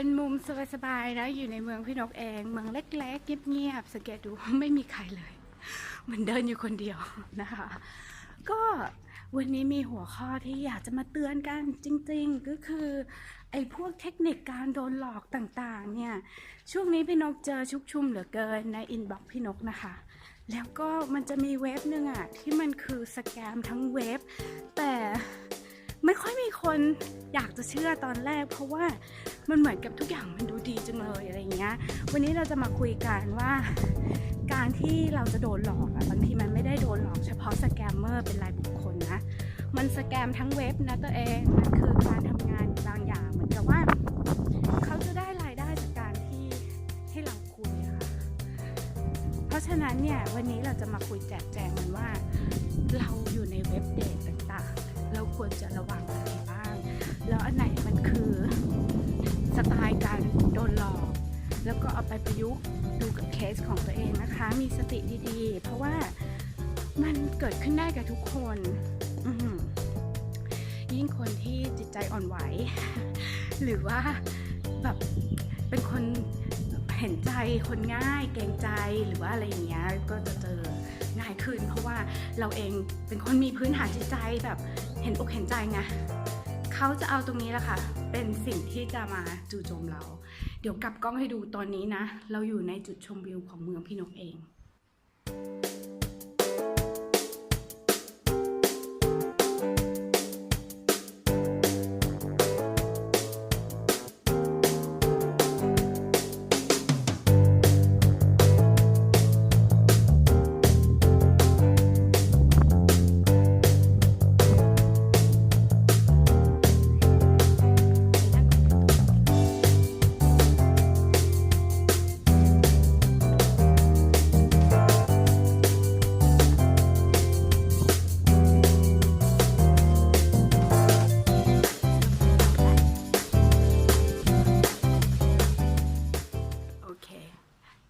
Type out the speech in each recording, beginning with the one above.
เป็นมุมสบายๆนะอยู่ในเมืองพี่นกเองเมืองเล็กๆเงียบๆสังเกตดูไม่มีใครเลยเหมันเดินอยู่คนเดียวนะคะ ก็วันนี้มีหัวข้อที่อยากจะมาเตือนกันจริงๆ ก็คือไอ้พวกเทคนิคการโดนหลอกต่างๆ เนี่ย ช่วงนี้พี่นกเจอชุกชุมเหลือเกินในอินบ็อกพี่นกนะคะ แล้วก็มันจะมีเว็บหนึ่งอะที่มันคือสแกมทั้งเว็บ แต่ ไม่ค่อยมีคนอยากจะเชื่อตอนแรก เพราะว่ามันเหมือนกับทุกอย่างมันดูดีจังเลยอะไรเงี้ย วันนี้เราจะมาคุยกันว่า การที่เราจะโดนหลอกอะบางทีมันไม่ได้โดนหลอกเฉพาะสแกมเมอร์เป็นรายบุคคลนะ มันสแกมทั้งเว็บนะตัวเองมันคือการทำงานบางอย่างเหมือนกับว่าเขาจะได้รายได้จากการที่ให้เราคุยค่ะเพราะฉะนั้นเนี่ยวันนี้เราจะมาคุยแจกแจงกันว่า เราอยู่ในเว็บเดทต่างๆ เราควรจะระวังอะไรบ้าง แล้วอันไหนมันคือสไตล์การโดนหลอก แล้วก็เอาไปประยุกต์ดูกับเคสของตัวเองนะคะ มีสติดีๆ เพราะว่ามันเกิดขึ้นได้กับทุกคนยิ่งคนที่จิตใจอ่อนไหว หรือว่าแบบเป็นคนเห็นใจคนง่ายเกรงใจหรือว่าอะไรอย่างเงี้ยก็จะเจอง่ายขึ้น เพราะว่าเราเองเป็นคนมีพื้นฐานจิตใจแบบ เห็นอกเห็นใจไงเขาจะเอาตรงนี้แหละค่ะ เป็นสิ่งที่จะมาจู่โจมเรา เดี๋ยวกลับกล้องให้ดูตอนนี้นะ เราอยู่ในจุดชมวิวของเมืองพี่นกเอง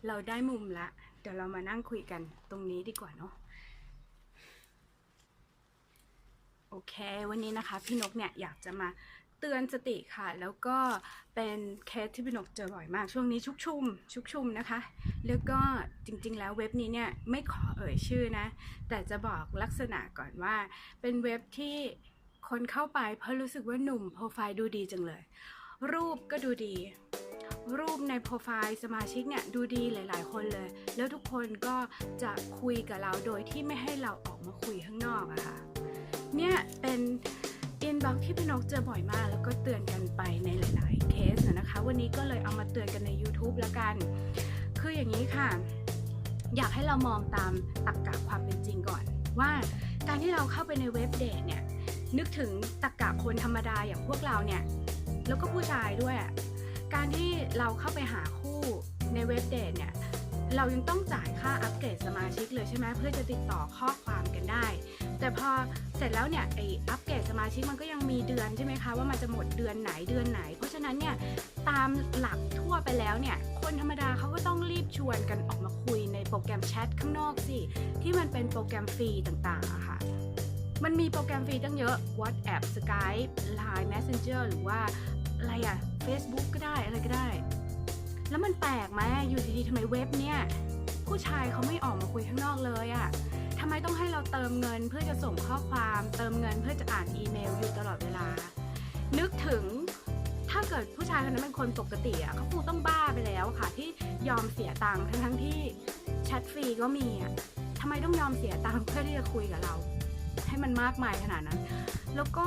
เราได้มุมละ เดี๋ยวเรามานั่งคุยกันตรงนี้ดีกว่าเนาะโอเค วันนี้นะคะพี่นกเนี่ยอยากจะมาเตือนสติค่ะ แล้วก็เป็นเคสที่พี่นกเจอบ่อยมาก ช่วงนี้ชุกชุม ชุกชุมนะคะ แล้วก็จริงๆ แล้วเว็บนี้เนี่ยไม่ขอเอ่ยชื่อนะ แต่จะบอกลักษณะก่อนว่า เป็นเว็บที่คนเข้าไปเพราะรู้สึกว่าหนุ่มโปรไฟล์ดูดีจังเลย รูปก็ดูดี รูปในโปรไฟล์สมาชิกเนี่ยดูดีหลาย ๆ คนเลย แล้วทุกคนก็จะคุยกับเราโดยที่ไม่ให้เราออกมาคุยข้างนอกอะค่ะ เนี่ยเป็นอินบ็อกที่พี่นกเจอบ่อยมาก แล้วก็เตือนกันไปในหลาย ๆ เคสนะคะ วันนี้ก็เลยเอามาเตือนกันใน YouTube แล้วกัน คืออย่างนี้ค่ะ อยากให้เรามองตามตรรกะความเป็นจริงก่อน ว่าการที่เราเข้าไปในเว็บเดทเนี่ยนึกถึงตรรกะคนธรรมดาอย่างพวกเราเนี่ย แล้วก็ผู้ชายด้วย การที่เราเข้าไปหาคู่ในเว็บเดทเนี่ยเรายังต้องจ่ายค่าอัปเกรดสมาชิกเลยใช่ไหมเพื่อจะติดต่อข้อความกันได้ แต่พอเสร็จแล้วเนี่ยไออัปเกรดสมาชิกมันก็ยังมีเดือนใช่ไหมคะว่ามันจะหมดเดือนไหนเดือนไหน เพราะฉะนั้นเนี่ยตามหลักทั่วไปแล้วเนี่ยคนธรรมดาเขาก็ต้องรีบชวนกันออกมาคุยในโปรแกรมแชทข้างนอกสิที่มันเป็นโปรแกรมฟรีต่างๆอะค่ะ มันมีโปรแกรมฟรีตั้งเยอะ WhatsApp Skype Line Messenger หรือว่าอะไรอะ Facebook ก็ได้อะไรก็ได้ แล้วมันแปลกไหมอยู่ดีๆทำไมเว็บเนี่ย ผู้ชายเขาไม่ออกมาคุยข้างนอกเลยอะทำไมต้องให้เราเติมเงินเพื่อจะส่งข้อความ เติมเงินเพื่อจะอ่านอีเมลอยู่ตลอดเวลา นึกถึงถ้าเกิดผู้ชายคนนั้นเป็นคนปกติอะเขาคงต้องบ้าไปแล้วค่ะ ที่ยอมเสียตังค์ทั้งที่แชทฟรีก็มีอะทำไมต้องยอมเสียตังค์เพื่อที่จะคุยกับเรา ให้มันมากมายขนาดนั้น แล้วก็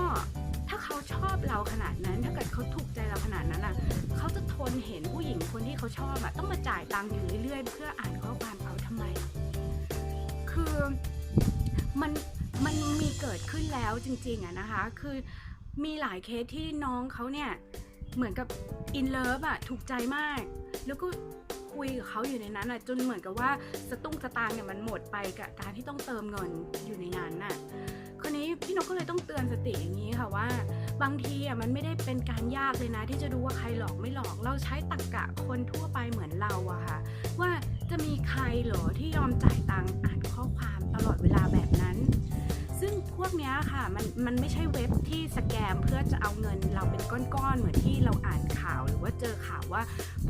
ถ้าเขาชอบเราขนาดนั้น ถ้าเกิดเขาถูกใจเราขนาดนั้นอะเขาจะทนเห็นผู้หญิงคนที่เขาชอบอะต้องมาจ่ายตังค์อยู่เรื่อยๆเพื่ออ่านข้อความเขาทำไม คือมันมันมีเกิดขึ้นแล้วจริงๆอะนะคะ คือมีหลายเคสที่น้องเขาเนี่ยเหมือนกับอินเลิฟอะถูกใจมาก แล้วก็ คุยกับเขาอยู่ในนั้นอะจนเหมือนกับว่าสตุ้งสตางค์เนี่ยมันหมดไปกับการที่ต้องเติมเงินอยู่ในนั้นน่ะคราวนี้พี่นกก็เลยต้องเตือนสติอย่างนี้ค่ะว่า บางทีอะมันไม่ได้เป็นการยากเลยนะ ที่จะดูว่าใครหลอกไม่หลอกเราใช้ตรรกกะคนทั่วไปเหมือนเราอะค่ะว่าจะมีใครเหรอที่ยอมจ่ายตังค์อ่านข้อความตลอดเวลาแบบนั้น พวกเนี้ยค่ะมันมันไม่ใช่เว็บที่สแกมเพื่อจะเอาเงินเราเป็นก้อนๆ เหมือนที่เราอ่านข่าว หรือว่าเจอข่าวว่า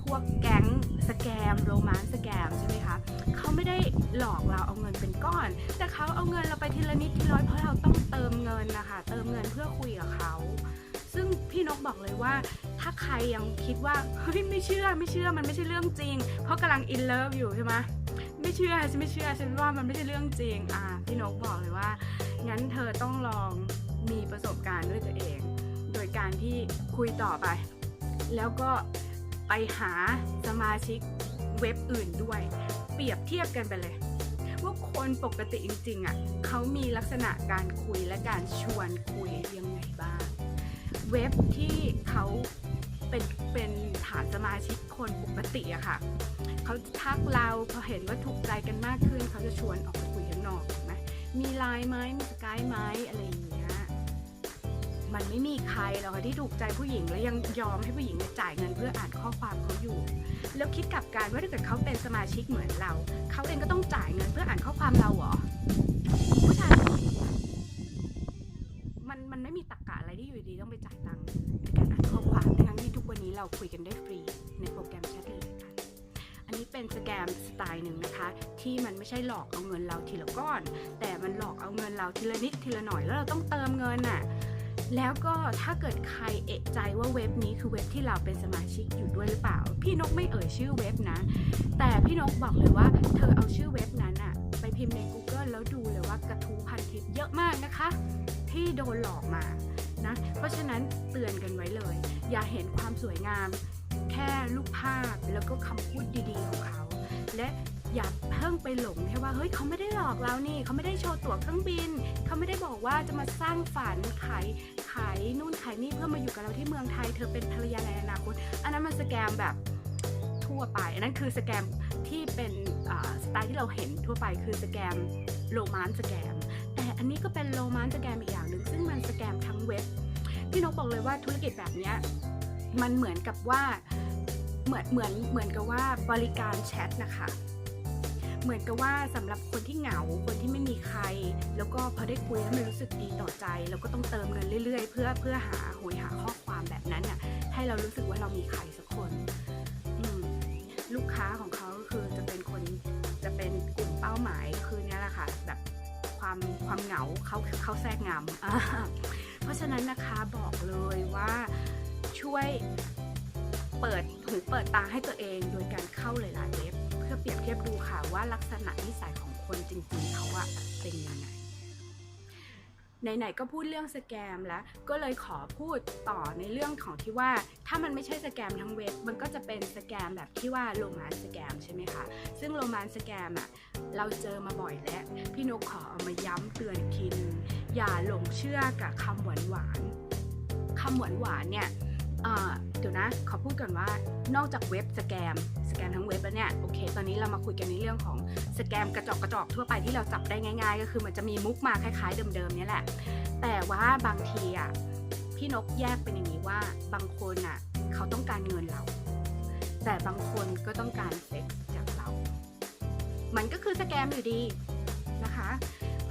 พวกแก๊งสแกมโรแมนสแกมใช่ไหมคะเขาไม่ได้หลอกเราเอาเงินเป็นก้อน แต่เขาเอาเงินเราไปทีละนิดทีละน้อยเพราะเราต้องเติมเงินนะคะเติมเงินเพื่อคุยกับเขาซึ่งพี่นกบอกเลยว่าถ้าใครยังคิดว่าเฮ้ยไม่เชื่อไม่เชื่อมันไม่ใช่เรื่องจริง เพราะกำลังอินเลิฟอยู่ใช่ไหมไม่เชื่อฉันไม่เชื่อฉันว่ามันไม่ใช่เรื่องจริงอะพี่นกบอกเลยว่า งั้นเธอต้องลองมีประสบการณ์ด้วยตัวเอง โดยการที่คุยต่อไป แล้วก็ไปหาสมาชิกเว็บอื่นด้วย เปรียบเทียบกันไปเลย ว่าคนปกติจริงๆอะเขามีลักษณะการคุยและการชวนคุยยังไงบ้าง เว็บที่เขาเป็นเป็นฐานสมาชิกคนปกติอะค่ะเขาทักเราพอเห็นว่าถูกใจกันมากขึ้นเขาจะชวนออกไปคุยข้างนอก มีไลน์ไหมมีสกายไหมอะไรอย่างเงี้ย มันไม่มีใครหรอกค่ะที่ถูกใจผู้หญิงแล้วยังยอมให้ผู้หญิงจ่ายเงินเพื่ออ่านข้อความเขาอยู่ แล้วคิดกลับการว่าถ้าเกิดเขาเป็นสมาชิกเหมือนเรา เขาเองก็ต้องจ่ายเงินเพื่ออ่านข้อความเราเหรอผู้ชายมันมันไม่มีตรรกะอะไรที่อยู่ดีต้องไปจ่ายตังค์ในการอ่านข้อความทั้งที่ทุกวันนี้เราคุยกันได้ฟรีนโเป็นสแกมสไตล์หนึ่งนะคะ ที่มันไม่ใช่หลอกเอาเงินเราทีละก้อน แต่มันหลอกเอาเงินเราทีละนิดทีละหน่อยแล้วเราต้องเติมเงินน่ะแล้วก็ถ้าเกิดใครเอะใจว่าเว็บนี้คือเว็บที่เราเป็นสมาชิกอยู่ด้วยหรือเปล่า พี่นกไม่เอ่ยชื่อเว็บนะ แต่พี่นกบอกเลยว่าเธอเอาชื่อเว็บนั้นอะไปพิมพ์ใน Google แล้วดูเลยว่ากระทู้พันทิปเยอะมากนะคะ ที่โดนหลอกมานะเพราะฉะนั้นเตือนกันไว้เลย อย่าเห็นความสวยงาม แค่รูปภาพแล้วก็คำพูดดีๆของเขา และอย่าเพิ่งไปหลงแค่ว่าเฮ้ยเขาไม่ได้หลอกเรานี่เขาไม่ได้โชว์ตั๋วเครื่องบิน เขาไม่ได้บอกว่าจะมาสร้างฝันขายขายนู่นขายนี่เพื่อมาอยู่กับเราที่เมืองไทย เธอเป็นภรรยาในอนาคตอันนั้นมันสแกมแบบทั่วไป อันนั้นคือสแกมที่เป็นสไตล์ที่เราเห็นทั่วไปคือสแกมโรแมนสแกม แต่อันนี้ก็เป็นโรแมนสแกมอีกอย่างหนึ่งซึ่งมันสแกมทั้งเว็บพี่นกบอกเลยว่าธุรกิจแบบเนี้ย มันเหมือนกับว่าเหมือนเหมือนเหมือนกับว่าบริการแชทนะคะเหมือนกับว่าสำหรับคนที่เหงาคนที่ไม่มีใคร แล้วก็พอได้คุยแล้วมันรู้สึกดีต่อใจ แล้วก็ต้องเติมเงินเรื่อยๆ เพื่อเพื่อหาโหยหาข้อความแบบนั้นน่ะให้เรารู้สึกว่าเรามีใครสักคนลูกค้าของเขาก็คือจะเป็นคนจะเป็นกลุ่มเป้าหมายคือเนี้ยแหละค่ะแบบความความเหงาเขาเขาแทรกงามเพราะฉะนั้นนะคะบอกเลยว่า ช่วยเปิดหูเปิดตาให้ตัวเอง โดยการเข้าหลายๆเว็บเพื่อเปรียบเทียบดูค่ะว่าลักษณะนิสัยของคนจริงๆเขาอะเป็นยังไงไหนๆก็พูดเรื่องสแกมแล้ว ก็เลยขอพูดต่อในเรื่องของที่ว่า ถ้ามันไม่ใช่สแกมทั้งเว็บ มันก็จะเป็นสแกมแบบที่ว่าโรแมนสแกมใช่ไหมคะ ซึ่งโรแมนสแกมอะเราเจอมาบ่อยแล้ว พี่นกขอเอามาย้ำเตือนอีกทีนึงอย่าหลงเชื่อกับคำหวานหวานคำหวานหวานเนี่ย เดี๋ยวนะขอพูดก่อนว่านอกจากเว็บสแกมสแกมทั้งเว็บแล้วเนี่ยโอเค ตอนนี้เรามาคุยกันในเรื่องของสแกมกระจอกกระจอกทั่วไปที่เราจับได้ง่ายๆ ก็คือมันจะมีมุกมาคล้ายๆเดิมๆนี่แหละ แต่ว่าบางทีอะพี่นกแยกเป็นอย่างนี้ว่าบางคนอะเขาต้องการเงินเรา แต่บางคนก็ต้องการเซ็กส์จากเรา มันก็คือสแกมอยู่ดีนะคะ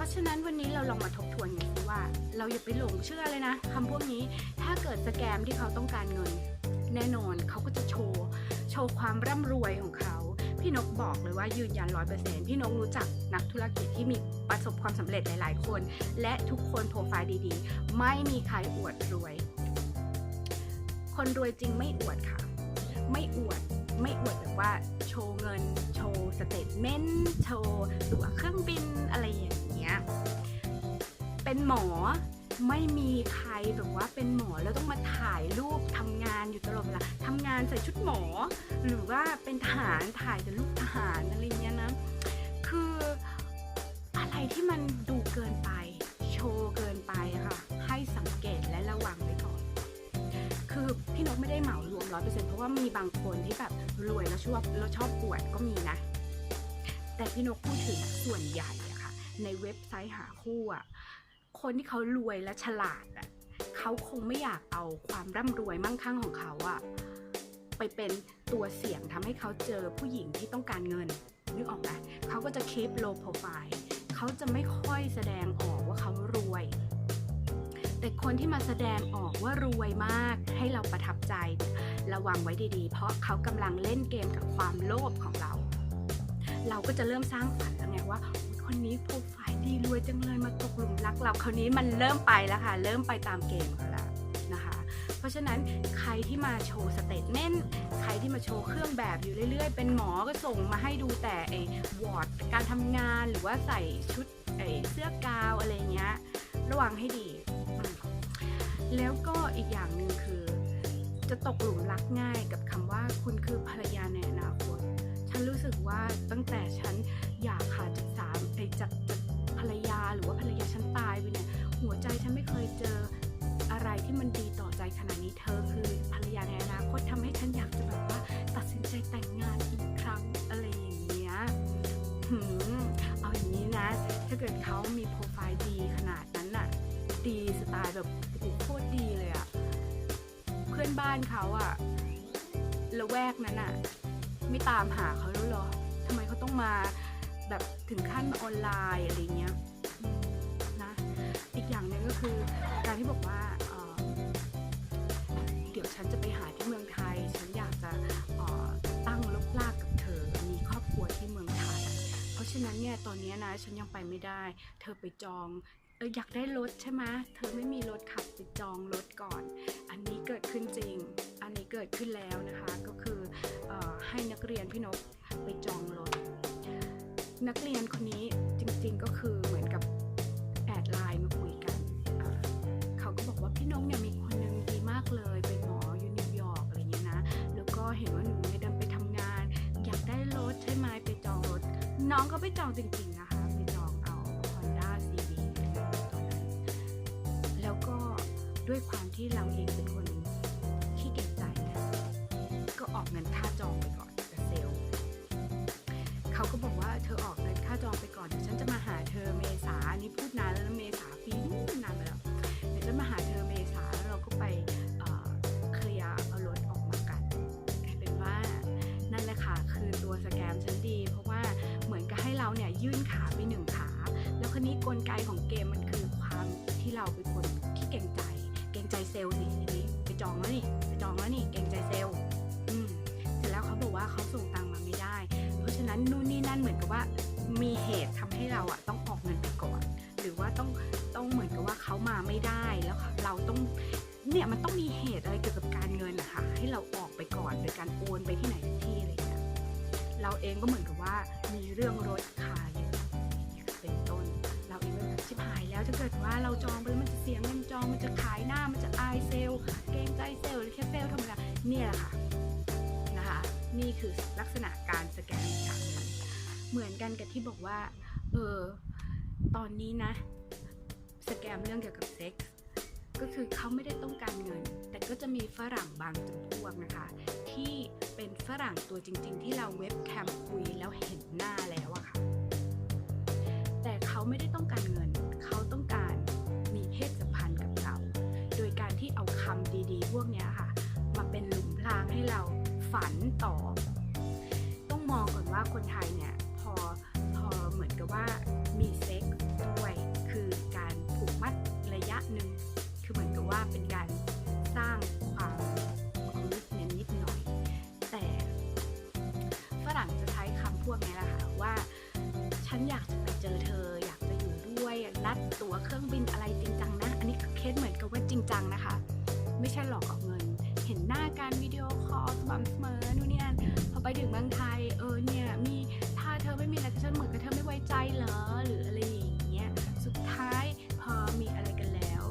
ราะฉะนั้นวันนี้เราลองมาทบทวนกันสิว่า เราอย่าไปหลงเชื่อเลยนะคำพวกนี้ถ้าเกิดสแกมที่เขาต้องการเงิน แน่นอนเขาก็จะโชว์ โชว์ความร่ำรวยของเขา พี่นกบอกเลยว่ายืนยันร้อยเปอร์เซ็นต์พี่นกรู้จักนักธุรกิจที่มีประสบความสำเร็จหลาย ๆ คน และทุกคนโปรไฟล์ดีๆ ไม่มีใครอวดรวย คนรวยจริงไม่อวดค่ะ ไม่อวดไม่อวดแบบว่าโชว์เงิน โชว์สเตทเมนต์ โชว์ตั๋วเครื่องบินอะไรอย่างเงี้ย เป็นหมอไม่มีใครแบบว่าเป็นหมอแล้วต้องมาถ่ายรูปทำงานอยู่ตลอดเวลาทำงานใส่ชุดหมอ หรือว่าเป็นทหารถ่ายแต่รูปทหารอะไรเงี้ยนะ คืออะไรที่มันดูเกินไป โชว์เกินไปค่ะ ให้สังเกตและระวังไว้ก่อน คือพี่นกไม่ได้เหมารวมร้อยเปอร์เซ็นต์เพราะว่ามีบางคนที่แบบรวยแล้วชอบแล้วชอบปวดก็มีนะ แต่พี่นกพูดถึงส่วนใหญ่ ในเว็บไซต์หาคู่อะคนที่เขารวยและฉลาดอะเขาคงไม่อยากเอาความร่ำรวยมั่งคั่งของเขาอะไปเป็นตัวเสี่ยงทำให้เขาเจอผู้หญิงที่ต้องการเงินนึกออกไหมเขาก็จะ keep low profile เขาจะไม่ค่อยแสดงออกว่าเขารวย แต่คนที่มาแสดงออกว่ารวยมากให้เราประทับใจระวังไว้ดีๆ เพราะเขากำลังเล่นเกมกับความโลภของเรา เราก็จะเริ่มสร้างฝันแล้วไงว่า คนนี้โปรไฟล์ดีรวยจังเลยมาตกหลุมรักเราคราวนี้มันเริ่มไปแล้วค่ะ เริ่มไปตามเกมเขาแล้วนะคะ เพราะฉะนั้นใครที่มาโชว์สเตทเมนต์ใครที่มาโชว์เครื่องแบบอยู่เรื่อย ๆ เป็นหมอก็ส่งมาให้ดูแต่ไอ้วอร์ดการทำงานหรือว่าใส่ชุดไอ้เสื้อกาวอะไรเงี้ยระวังให้ดี แล้วก็อีกอย่างหนึ่งคือ จะตกหลุมรักง่ายกับคำว่าคุณคือภรรยาในอนาคต ฉันรู้สึกว่าตั้งแต่ฉันอยากขาด จากสามไอ้จากภรรยาหรือว่าภรรยาฉันตายไปเนี่ยหัวใจฉันไม่เคยเจออะไรที่มันดีต่อใจขนาดนี้เธอคือภรรยาในอนาคตทำให้ฉันอยากจะแบบว่าตัดสินใจแต่งงานอีกครั้งอะไรอย่างเงี้ยหืมเอาอย่างนี้นะ ถ้าเกิดเขามีโปรไฟล์ดีขนาดนั้นน่ะ ดีสไตล์แบบโอ้โหโคตรดีเลยอะเพื่อนบ้านเขาอะละแวกนั้นอะไม่ตามหาเขาแล้วหรอทำไมเขาต้องมา แบบถึงขั้นออนไลน์อะไรเงี้ยนะอีกอย่างหนึ่งก็คือการที่บอกว่าเออเดี๋ยวฉันจะไปหาที่เมืองไทย ฉันอยากจะออตั้งลกลากกับเธอมีครอบครัวที่เมืองไทย เพราะฉะนั้นเนี่ยตอนนี้นะฉันยังไปไม่ได้ เธอไปจองอยากได้รถใช่ไหมเธอไม่มีรถขับไปจองรถก่อน อันนี้เกิดขึ้นจริง อันนี้เกิดขึ้นแล้วนะคะ ก็คือออให้นักเรียนพี่นกไปจองรถ นักเรียนคนนี้จริงๆก็คือเหมือนกับแอดไลน์มาคุยกัน เขาก็บอกว่าพี่นกเนี่ยมีคนหนึงดีมากเลย เป็นหมออยู่นิวยอร์กอะไรเงี้ยนะ แล้วก็เห็นว่าหนูเนี่ยเดินไปทำงาน อยากได้รถใช่ไหมไปจองรถ น้องก็ไปจองจริงๆนะคะไปจองเอา Honda CB ตอนนั้น แล้วก็ด้วยความที่เราเองเป็นคน กลไกของเกมมันคือความที่เราไป แล้วถ้าเกิดว่าเราจองไปแล้วมันจะเสียเงินจองมันจะขายหน้ามันจะอายเซลล์เกรงใจเซลล์หรือแค่เซลล์ธรรมดาเนี่ยแหละค่ะนะคะนี่คือลักษณะการสแกนการเงินเหมือนกันกับที่บอกว่าเออตอนนี้นะ สแกมเรื่องเกี่ยวกับเซ็กส์ก็คือเขาไม่ได้ต้องการเงิน แต่ก็จะมีฝรั่งบางจำพวกนะคะ ที่เป็นฝรั่งตัวจริง ๆ ที่เราเว็บแคมคุยแล้วเห็นหน้าแล้วอะค่ะ แต่เขาไม่ได้ต้องการเงิน ที่เอาคำดีๆ พวกนี้ค่ะ มาเป็นหลุมพรางให้เราฝันต่อ ต้องมองก่อนว่าคนไทยเนี่ยพอพอเหมือนกับว่ามีเซ็กส์ด้วยคือการผูกมัดระยะหนึ่งคือเหมือนกับว่าเป็นการสร้างความคอมมิชเนนิดหน่อย แต่ฝรั่งจะใช้คำพวกนี้แหละค่ะว่าฉันอยากจะไปเจอเธออยากจะอยู่ด้วยนัดตั๋วเครื่องบินอะไรจริงจัง นะอันเหมือนกับว่าจริงจังนะคะ ไม่ใช่หลอกเอาเงิน เห็นหน้าการวิดีโอคอลสม่ำเสมอนู่นนี่นั่นพอไปถึงเมืองไทยเออเนี่ยมีถ้าเธอไม่มีอะไรกับฉันเหมือนกับเธอไม่ไว้ใจเหรอหรืออะไรอย่างเงี้ยสุดท้ายพอมีอะไรกันแล้ว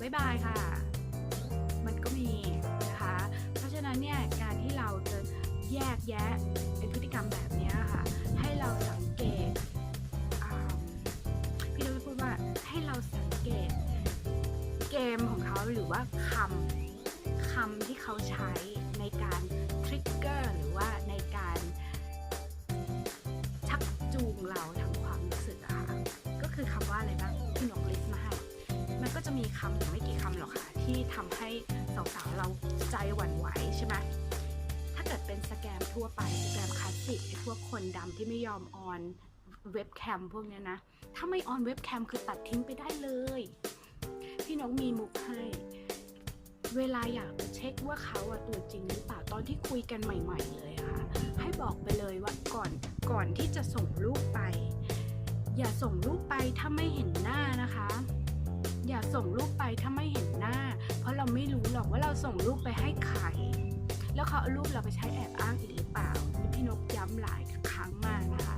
บายบายค่ะ มันก็มีนะคะ เพราะฉะนั้นเนี่ยการที่เราจะแยกแยะ ว่าคำคำที่เขาใช้ในการทริกเกอร์หรือว่าในการชักจูงเราทางความรู้สึกอะค่ะก็คือคำว่าอะไรบ้างที่นกลิสต์มาให้มันก็จะมีคำอยู่ไม่กี่คำหรอกค่ะ ที่ทำให้สาวๆเราใจหวั่นไหวใช่ไหมถ้าเกิดเป็นสแกมทั่วไปสแกมคลาสสิกพวกคนดำที่ไม่ยอมออนเว็บแคมพวกนี้นะ ถ้าไม่ออนเว็บแคมคือตัดทิ้งไปได้เลย พี่นกมีมุกให้ เวลาอยากจะเช็คว่าเขาอะตัวจริงหรือเปล่าตอนที่คุยกันใหม่ ๆ เลยอะค่ะ ให้บอกไปเลยว่าก่อนก่อนที่จะส่งรูปไป อย่าส่งรูปไปถ้าไม่เห็นหน้านะคะ อย่าส่งรูปไปถ้าไม่เห็นหน้า เพราะเราไม่รู้หรอกว่าเราส่งรูปไปให้ใครแล้วเขาเอารูปเราไปใช้แอบอ้างอีกหรือเปล่านี่พี่นกย้ำหลายครั้งมากนะคะ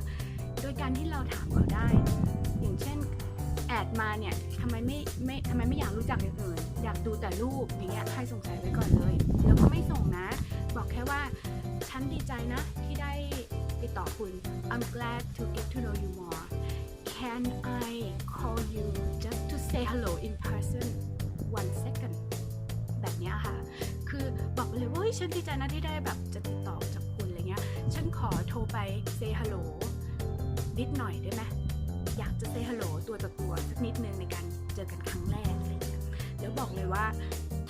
โดยการที่เราถามเขาได้ อย่างเช่น แอดมาเนี่ยทำไมไม่ไม่ทำไมไม่อยากรู้จักอย่างอื่นอยากดูแต่รูปอย่างเงี้ยให้สงสัยไว้ก่อนเลย แล้วก็ไม่ส่งนะ บอกแค่ว่าฉันดีใจนะที่ได้ติดต่อคุณ I'm glad to get to know you more Can I call you just to say hello in person one second แบบเนี้ยค่ะ คือบอกเลยว่าฉันดีใจนะที่ได้แบบจะติดต่อจากคุณอะไรเงี้ย ฉันขอโทรไป say hello นิดหน่อยได้ไหม อยากจะ say hello ตัวต่อตัวสักนิดนึงในการเจอกันครั้งแรกอะไรเงี้ยแล้วบอกเลยว่า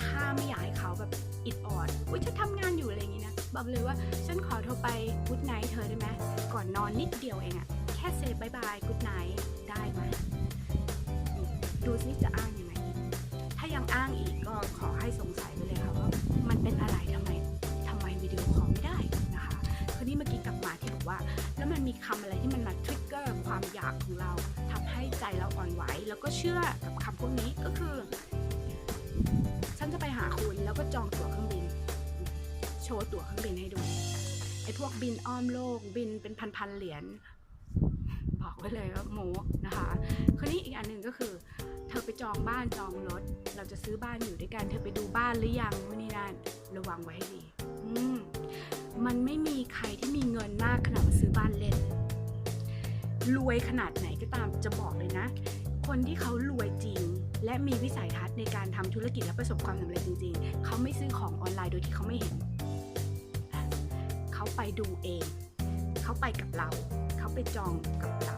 ถ้าไม่อยากให้เขาแบบอิดออดอุ้ยฉันทำงานอยู่อะไรอย่างงี้นะบอกเลยว่าฉันขอโทรไป good night เธอได้ไหมก่อนนอนนิดเดียวเองอะแค่เซบายบาย good night ได้ไหมดูซิจะอ้างยังไงถ้ายังอ้างอีกก็ขอให้สงสัยไปเลยค่ะว่ามันเป็นอะไรทำไมทำไมวิดีโอคอล คราวนี้เมื่อกี้กลับมาที่บอกว่า แล้วมันมีคำอะไรที่มันมาทริกเกอร์ความอยากของเราทำให้ใจเราอ่อนไหว แล้วก็เชื่อกับคำพวกนี้ก็คือ ฉันจะไปหาคุณแล้วก็จองตั๋วเครื่องบิน โชว์ตั๋วเครื่องบินให้ดูไอ้พวกบินอ้อมโลก บินเป็นพันๆเหรียญบอกไว้เลยว่าโมนะคะคราวนี้อีกอันหนึ่งก็คือ เธอไปจองบ้านจองรถ เราจะซื้อบ้านอยู่ด้วยกัน เธอไปดูบ้านหรือยังวันนี้นั่นระวังไว้ให้ดี อืม มันไม่มีใครที่มีเงินมากขนาดมาซื้อบ้านเล่น รวยขนาดไหนก็ตามจะบอกเลยนะ คนที่เขารวยจริง และมีวิสัยทัศน์ในการทำธุรกิจและประสบความสำเร็จจริง ๆ เขาไม่ซื้อของออนไลน์โดยที่เขาไม่เห็น เขาไปดูเอง เขาไปกับเรา เขาไปจองกับเรา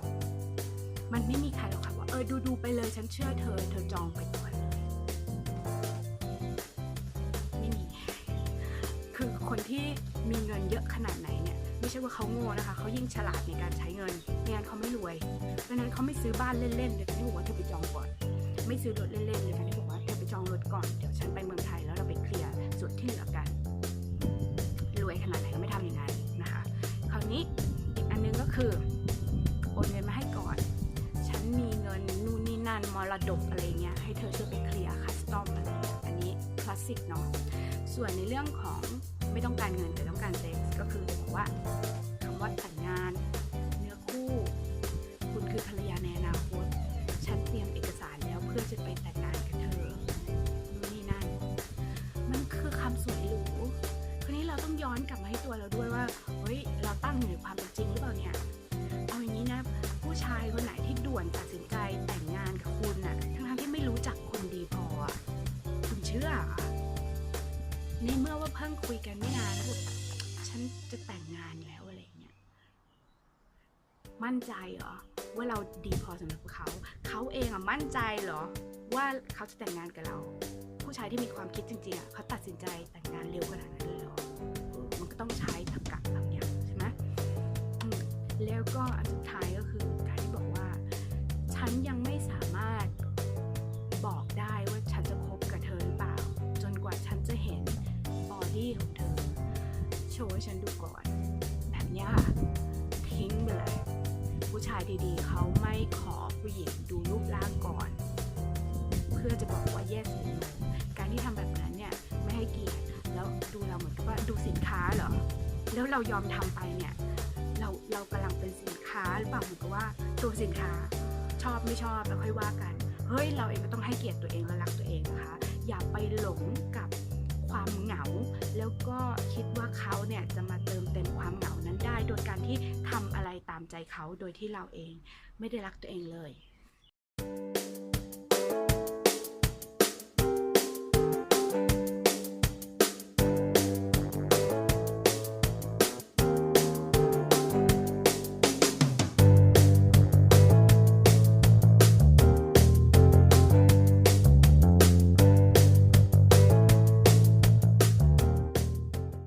มันไม่มีใครหรอกค่ะว่าเออดูดูๆไปเลยฉันเชื่อเธอ เธอจองไปก่อน ที่มีเงินเยอะขนาดไหนเนี่ยไม่ใช่ว่าเขาโง่นะคะเขายิ่งฉลาดในการใช้เงินไม่งั้นเขาไม่รวยเพราะนั้นเขาไม่ซื้อบ้านเล่นๆเลยที่บอกว่าเธอไปจองก่อน ไม่ซื้อรถเล่นๆเลยที่บอกว่าเธอไปจองรถก่อนเดี๋ยวฉันไปเมืองไทยแล้วเราไปเคลียร์ส่วนที่เหลือกันรวยขนาดไหนก็ไม่ทำอย่างนั้นนะคะ คราวนี้อีกอันนึงก็คือโอนเงินมาให้ก่อน ฉันมีเงินนู่นนี่นั่นมรดกอะไรเงี้ยให้เธอช่วยไปเคลียร์คัสตอมอะไรอันนี้คลาสสิกเนาะส่วนในเรื่องของ ไม่ต้องการเงินแต่ต้องการเซ็กส์ก็คือจะบอกว่าคำว่าแต่งงานเนื้อคู่ คุณคือภรรยาในอนาคตฉันเตรียมเอกสารแล้วเพื่อจะไปแต่งงานกับเธอนู่นนี่นั่นมันคือคำสวยหรูคราวนี้เราต้องย้อนกลับมาให้ตัวเราด้วยว่าเฮ้ยเราตั้งอยู่ในความ ใจเหรอ ว่าเขาจะแต่งงานกับเรา ผู้ชายที่มีความคิดจริงๆอะเขาตัดสินใจแต่งงานเร็วขนาดนั้นเลยเหรอมันก็ต้องใช้ตรรกะบางอย่างใช่ไหมแล้วก็อันสุดท้ายก็คือการที่บอกว่า ฉันยังไม่สามารถบอกได้ว่าฉันจะคบกับเธอหรือเปล่า จนกว่าฉันจะเห็นบอดี้ของเธอ โชว์ให้ฉันดูก่อนแบบเนี้ยค่ะทิ้งไปเลยผู้ชายดีๆเขาไม่ขอ หญิงดูรูปร่างก่อน เพื่อจะบอกว่า yes หรือ no การที่ทำแบบนั้นเนี่ยไม่ให้เกียรติแล้วดูเราเหมือนกับว่าดูสินค้าเหรอแล้วเรายอมทำไปเนี่ยเราเรากำลังเป็นสินค้าหรือเปล่าเหมือนกับว่าตัวสินค้าชอบไม่ชอบแล้วค่อยว่ากัน เฮ้ยเราเองก็ต้องให้เกียรติตัวเองและรักตัวเองนะคะ อย่าไปหลงกับ ความเหงา แล้วก็คิดว่าเขาเนี่ยจะมาเติมเต็มความเหงานั้นได้ โดยการที่ทำอะไรตามใจเขาโดยที่เราเองไม่ได้รักตัวเองเลย